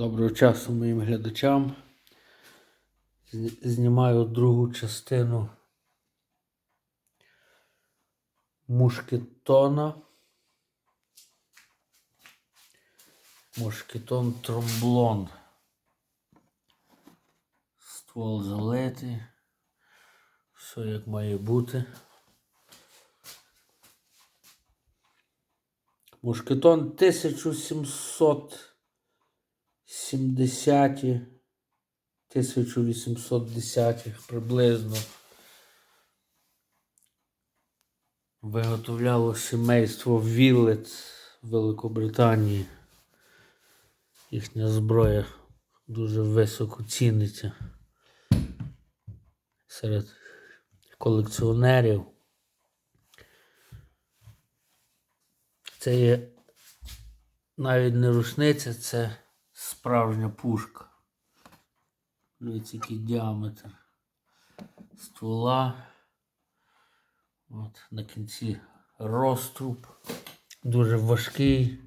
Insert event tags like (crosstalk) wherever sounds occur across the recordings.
Доброго часу моїм глядачам. Знімаю другу частину мушкетона. Мушкетон тромблон. Ствол залитий. Все як має бути. Мушкетон 1770 1810 приблизно. Виготовляло сімейство Віллет Великобританії. Їхня зброя дуже високо ціниться серед колекціонерів. Це є навіть не рушниця, це справжня пушка. Дивіться, який діаметр ствола. От, на кінці розтруб. Дуже важкий.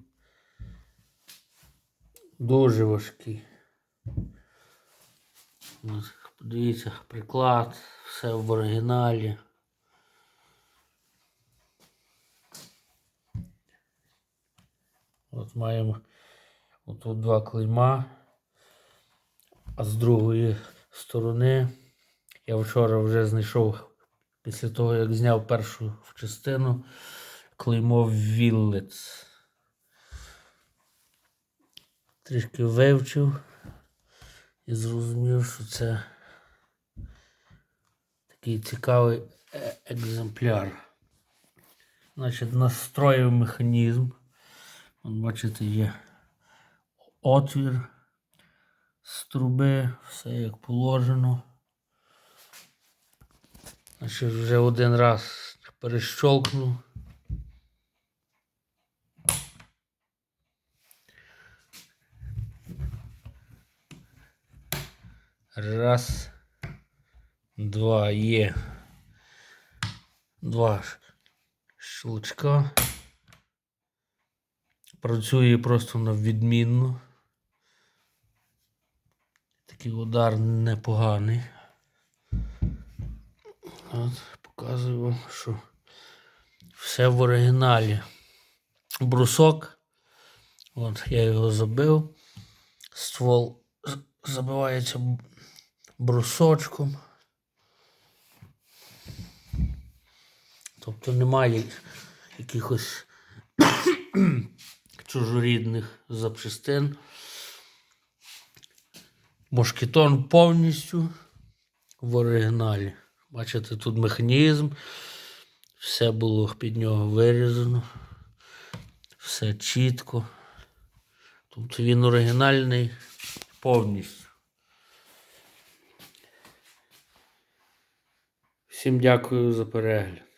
Дуже важкий. От, подивіться, приклад, все в оригіналі. От маємо отут два клейма, а з другої сторони я вчора вже знайшов після того, як зняв першу частину клеймо Віллец. Трішки вивчив і зрозумів, що це такий цікавий е- екземпляр. Значить, настроїв механізм. От бачите, є отвір з труби, все як положено. Значить, вже один раз перещолкнув. Раз, два, є. Два щелчка. Працює просто на відмінно. Такий удар непоганий. От, показую вам, що все в оригіналі. Брусок. От, я його забив. Ствол забивається брусочком. Тобто немає якихось (coughs) чужорідних запчастин. Мушкетон повністю в оригіналі. Бачите, тут механізм, все було під нього вирізано, все чітко. Тобто він оригінальний повністю. Всім дякую за перегляд.